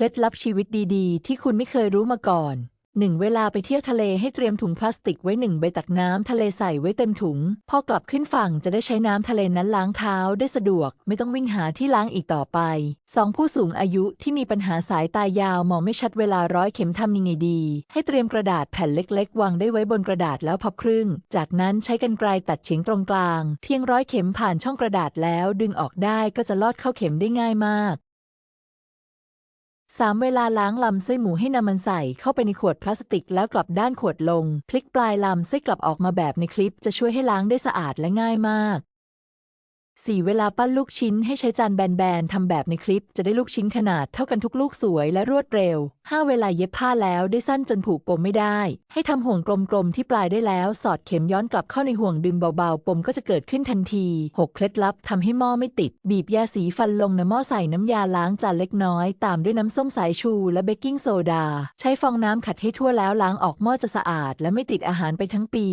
เคล็ดลับชีวิตดีๆ ที่คุณไม่เคยรู้มาก่อน 1. เวลาไปเที่ยวทะเลให้เตรียมถุงพลาสติกไว้หนึ่งใบตักน้ำทะเลใส่ไว้เต็มถุง พอกลับขึ้นฝั่งจะได้ใช้น้ำทะเลนั้นล้างเท้าได้สะดวก ไม่ต้องวิ่งหาที่ล้างอีกต่อไป 2. ผู้สูงอายุที่มีปัญหาสายตายาวมองไม่ชัดเวลาร้อยเข็มทำยังไงดี ให้เตรียมกระดาษแผ่นเล็ก ๆ วางได้ไว้บนกระดาษแล้วพับครึ่ง จากนั้นใช้กรรไกรตัดเฉียงตรงกลาง เพียงร้อยเข็มผ่านช่องกระดาษแล้วดึงออกได้ก็จะลอดเข้าเข็มได้ง่ายมาก 3. เวลาล้างลำไส้หมูให้นำมันใส่เข้าไปในขวดพลาสติกแล้วกลับด้านขวดลง พลิกปลายลำไส้กลับออกมาแบบในคลิปจะช่วยให้ล้างได้สะอาดและง่ายมาก 4. เวลาปั้นลูกชิ้นให้ใช้จานแบนๆทำแบบในคลิป จะได้ลูกชิ้นขนาดเท่ากันทุกลูกสวยและรวดเร็ว 5. เวลาเย็บผ้าแล้วได้สั้นจนผูกปมไม่ได้ ให้ทำห่วงกลมๆที่ปลายได้แล้ว สอดเข็มย้อนกลับเข้าในห่วงดึงเบาๆ ปมก็จะเกิดขึ้นทันที 6. เคล็ดลับทำให้หม้อไม่ติด บีบยาสีฟันลงในหม้อใส่น้ำยาล้างจานเล็กน้อย ตามด้วยน้ำส้มสายชูและเบกกิ้งโซดา ใช้ฟองน้ำขัดให้ทั่วแล้วล้างออกหม้อจะสะอาด และไม่ติดอาหารไปทั้งปี